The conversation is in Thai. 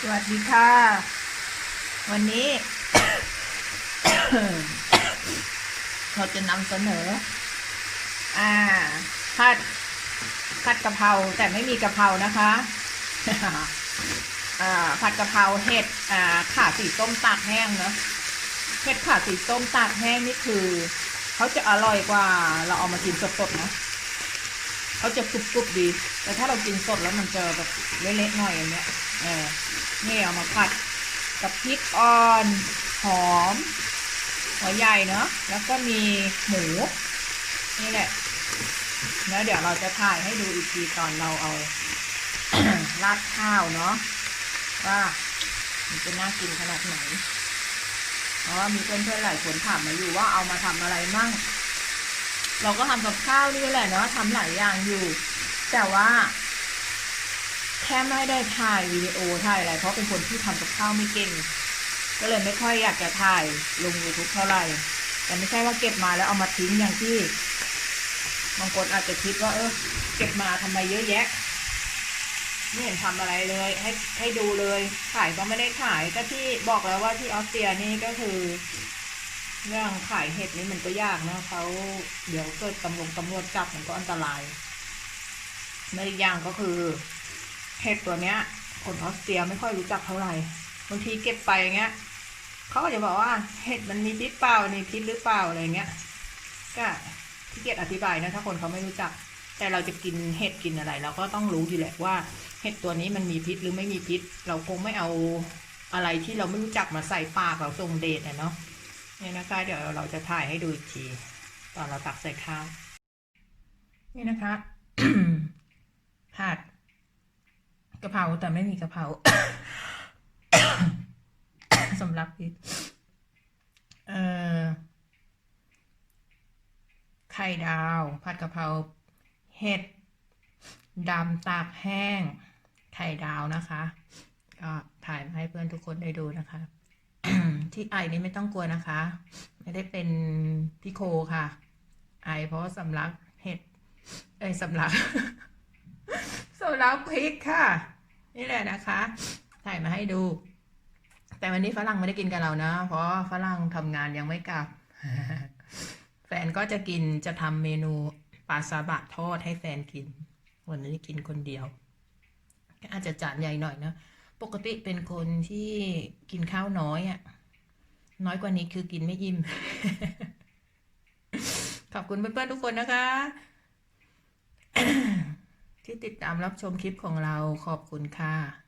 สวัสดีค่ะ วันนี้ เราจะนำเสนอ อ่าผัดผัดกะเพราแต่ไม่มีกะเพรานะคะ อ่าผัดกะเพราเห็ดอ่าขาสีส้มตากแห้งเนอะเห็ดขาสีส้มตากแห้งนี่คือเขาจะอร่อยกว่า เราเอามากินสดๆนะเขาจะกรุบๆดี แต่ถ้าเรากินสดแล้วมันจะแบบเละๆหน่อยอย่างเงี้ย เออ นี่เอามาผัดกับพริกอ่อน หอม หัวใหญ่เนอะแล้วก็มีหมู นี่แหละ แล้วเดี๋ยวเราจะถ่ายให้ดูอีกทีตอนเราเอาราดข้าวเนาะว่ามันจะน่ากินขนาดไหนเพราะว่ามีเพื่อนๆหลายคนถามมาอยู่ว่าเอามาทำอะไรมั่ง เราก็ทำกับข้าวนี่แหละเนาะทำหลายอย่างอยู่ แต่ว่า แค่ไม่ได้ถ่ายวิดีโอถ่ายอะไร เพราะเป็นคนที่ทำกับข้าวไม่เก่ง ก็เลยไม่ค่อยอยากจะถ่ายลงยูทูบเท่าไหร่ แต่ไม่ใช่ว่าเก็บมาแล้วเอามาทิ้งอย่างที่บางคนอาจจะคิดว่า เออเก็บมาทำไมเยอะแยะไม่เห็นทำอะไรเลย ให้ให้ดูเลยขายก็ไม่ได้ขายก็ที่บอกแล้วว่าที่ออสเตรียนี่ก็คือ เรื่องขายเห็ดนี่มันก็ยากนะเขาเดี๋ยวเกิดตำรวจตำรวจจับมันก็อันตรายไม่อีกอย่างก็คือ เห็ดตัวเนี้ยคนออสเตรียไม่ค่อยรู้จักเท่าไหร่บางทีเก็บไปอย่างเงี้ยเขาก็จะบอกว่าเห็ดมันมีพิษเปล่ามีพิษหรือเปล่าอะไรเงี้ย ก็ที่เกียจอธิบายนะถ้าคนเขาไม่รู้จัก แต่เราจะกินเห็ดกินอะไร เราก็ต้องรู้อยู่แหละว่า เห็ดตัวนี้มันมีพิษหรือไม่มีพิษ เราคงไม่เอาอะไรที่เราไม่รู้จักมาใส่ปากเราทรงเดชอะเนาะนี่นะคะ เดี๋ยวเราจะถ่ายให้ดูอีกทีตอนเราตักใส่ข้าวนี่นะคะผัดะเพราแต่ไม่มีกะเพราสำหรับพิษเอ่อไข่ดาว ผัดกะเพราเห็ดดำตากแห้ง ไข่ดาวนะคะ ก็ถ่ายมาให้เพื่อนทุกคนได้ดูนะคะ ที่ไอนี่ไม่ต้องกลัวนะคะ ไม่ได้เป็นพี่โคค่ะ ไอเพราะสำลักเห็ดเอ้ยสำลักสำลักพริกค่ะ นี่แหละนะคะ ถ่ายมาให้ดู แต่วันนี้ฝรั่งไม่ได้กินกับเรานะ เพราะฝรั่งทำงานยังไม่กลับ แฟนก็จะกินจะทำเมนูปลาซาบะทอดให้แฟนกิน วันนี้กินคนเดียวก็อาจจะจานใหญ่หน่อยนะปกติเป็นคนที่กินข้าวน้อยอะ่ะ น้อยกว่านี้คือกินไม่อิ่มขอบคุณเพื่อนๆทุกคนนะคะ ที่ติดตามรับชมคลิปของเราขอบคุณค่ะ